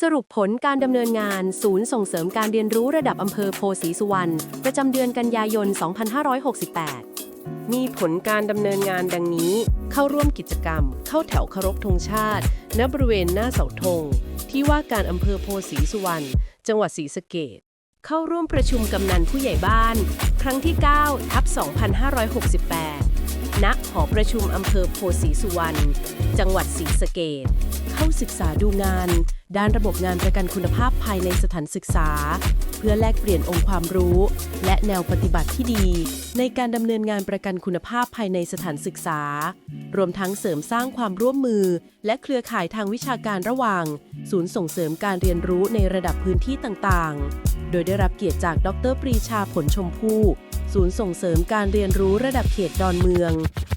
สรุปผลการดำเนินงาน ศูนย์ส่งเสริมการเรียนรู้ระดับอำเภอโพสีสุวรรณ ประจำเดือนกันยายน 2568 มีผลการดำเนินงานดังนี้ เข้าร่วมกิจกรรม เข้าแถวเคารพธงชาติ ณ บริเวณหน้าเสาธง ที่ว่าการอำเภอโพสีสุวรรณ จังหวัดศรีสะเกษเข้าร่วมประชุมกำนันผู้ใหญ่บ้าน ครั้งที่ 9 ทับ 2568 ณหอประชุมอำเภอโพสีสุวรรณ จังหวัดศรีสะเกษเข้าศึกษาดูงาน ด้านระบบงานประกันคุณภาพภายในสถานศึกษา เพื่อแลกเปลี่ยนองค์ความรู้ และแนวปฏิบัติที่ดี ในการดำเนินงานประกันคุณภาพภายในสถานศึกษา รวมทั้งเสริมสร้างความร่วมมือ และเครือข่ายทางวิชาการระหว่าง ศูนย์ส่งเสริมการเรียนรู้ในระดับพื้นที่ต่างๆ โดยได้รับเกียรติจากดรปรีชาผลชมพู่ ศูนย์ส่งเสริมการเรียนรู้ระดับเขตดอนเมือง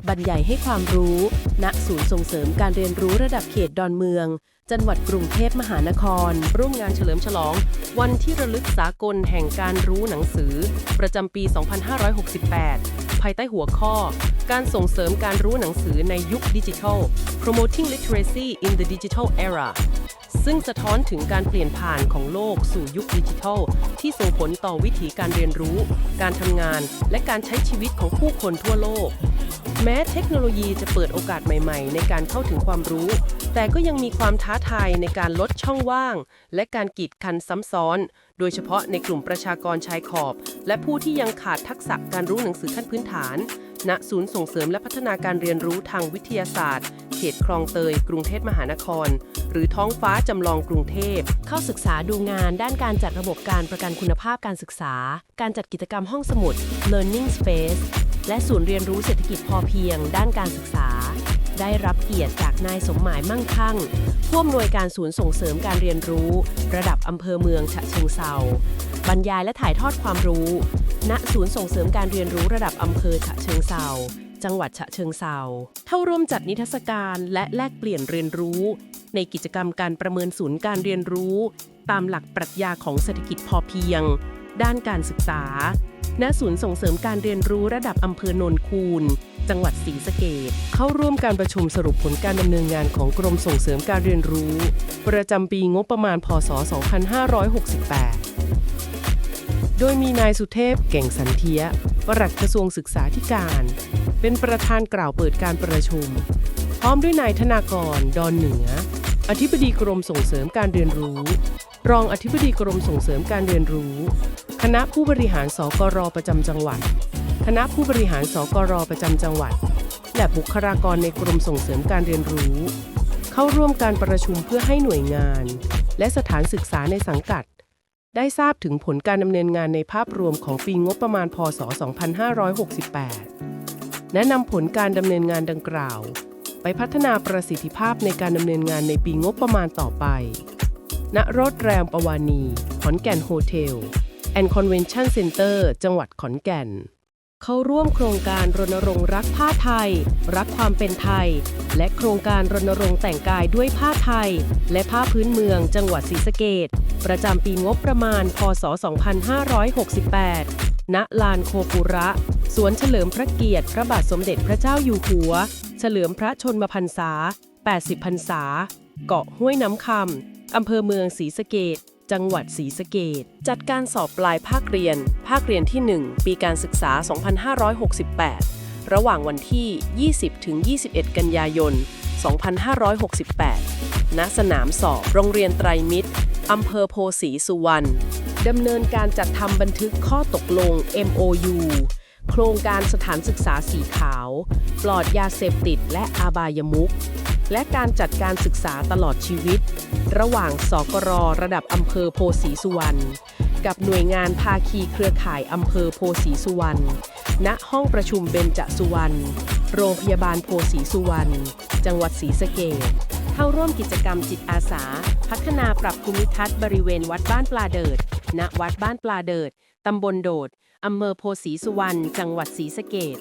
บรรยายให้ความรู้ ณ ศูนย์ส่งเสริมการเรียนรู้ระดับเขตดอนเมือง จังหวัดกรุงเทพมหานคร ร่วมงานเฉลิมฉลอง วันที่ระลึกสากลแห่งการรู้หนังสือ ประจำปี 2568 ภายใต้หัวข้อการส่งเสริมการรู้หนังสือในยุคดิจิทัล promoting literacy in the digital era ซึ่งสะท้อนถึงการเปลี่ยนผ่านของโลกสู่ยุคดิจิทัล ที่ส่งผลต่อวิถีการเรียนรู้ การทำงาน และการใช้ชีวิตของผู้คนทั่วโลก แม้เทคโนโลยีจะเปิดโอกาสใหม่ๆ ในการเข้าถึงความรู้ แต่ก็ยังมีความท้าทายในการลดช่องว่าง และการกีดกันซ้ำซ้อน โดยเฉพาะในกลุ่มประชากรชายขอบ และผู้ที่ยังขาดทักษะการรู้หนังสือขั้นพื้นฐาน ณศูนย์ส่งเสริมและพัฒนาการเรียนรู้ทางวิทยาศาสตร์ เขตคลองเตย กรุงเทพมหานคร หรือท้องฟ้าจำลองกรุงเทพ เข้าศึกษาดูงานด้านการจัดระบบการประกันคุณภาพการศึกษา การจัดกิจกรรมห้องสมุด Learning Space และศูนย์เรียนรู้เศรษฐกิจพอเพียง ด้านการศึกษา ได้รับเกียรติจากนายสมหมายมั่งคั่งผู้อำนวยการศูนย์ส่งเสริมการเรียนรู้ ระดับอำเภอเมืองฉะเชิงเซาบรรยายและถ่ายทอดความรู้ ณศูนย์ส่งเสริมการเรียนรู้ระดับอำเภอฉะเชิงเซาจังหวัดฉะเชิงเซาเข้าร่วมจัดนิทรรศการและแลกเปลี่ยนเรียนรู้ ในกิจกรรมการประเมินศูนย์การเรียนรู้ ตามหลักปรัชญาของเศรษฐกิจพอเพียง ด้านการศึกษา ณ ศูนย์ส่งเสริมการเรียนรู้ระดับอำเภอโนนคูน จังหวัดศรีสะเกษเข้าร่วมการประชุมสรุปผลการดำเนินงานของกรมส่งเสริมการเรียนรู้ ประจำปีงบประมาณ พศ 2568 โดยมีนายสุเทพเก่งสันเทียปลัดกระทรวงศึกษาธิการ เป็นประธานกล่าวเปิดการประชุม พร้อมด้วยนายธนากร ดอนเหนือ อธิบดีกรมส่งเสริมการเรียนรู้ รองอธิบดีกรมส่งเสริมการเรียนรู้ คณะผู้บริหารสกรประจำจังหวัด คณะผู้บริหารสกรประจำจังหวัด และบุคลากรในกรมส่งเสริมการเรียนรู้ เข้าร่วมการประชุมเพื่อให้หน่วยงาน และสถานศึกษาในสังกัด ได้ทราบถึงผลการดำเนินงานในภาพรวมของปีงบประมาณพศ 2568 และนำผลการดำเนินงานดังกล่าว ไปพัฒนาประสิทธิภาพในการดำเนินงานในปีงบประมาณต่อไป ณ โรถแรมปวานี ขอนแก่นโฮเทล แอนด์คอนเวนชั่นเซ็นเตอร์ จังหวัดขอนแก่น เข้าร่วมโครงการรณรงค์รักผ้าไทย รักความเป็นไทย และโครงการรณรงค์แต่งกายด้วยผ้าไทย และผ้าพื้นเมืองจังหวัดศรีสะเกษประจำปีงบประมาณ พศ 2568 ณ ลานโคปุระ สวนเฉลิมพระเกียรติ พระบาทสมเด็จพระเจ้าอยู่หัว เฉลิมพระชนมพรรษา 80 พรรษา เกาะห้วยน้ำคำอำเภอเมืองศรีสะเกษ จังหวัดศรีสะเกษจัดการสอบปลายภาคเรียน ภาคเรียนที่ 1 ปีการศึกษา 2568 ระหว่างวันที่ 20 ถึง 21 กันยายน 2568 ณ สนามสอบโรงเรียนไตรมิตรอำเภอโพสีสุวรรณดำเนินการจัดทำบันทึกข้อตกลง MOU โครงการสถานศึกษาสีขาว ปลอดยาเสพติดและอาบายมุข และการจัดการศึกษาตลอดชีวิต ระหว่างสกรระดับอำเภอโพสีสุวรรณกับหน่วยงานภาคีเครือข่ายอำเภอโพสีสุวรรณณห้องประชุมเบญจสุวรรณโรงพยาบาลโพสีสุวรรณจังหวัดศรีสะเกษเข้าร่วมกิจกรรมจิตอาสา พัฒนาปรับภูมิทัศน์บริเวณวัดบ้านปลาเดิด ณ วัดบ้านปลาเดิด ตำบลโดดอำเภอโพสีสุวรรณ จังหวัดศรีสะเกษ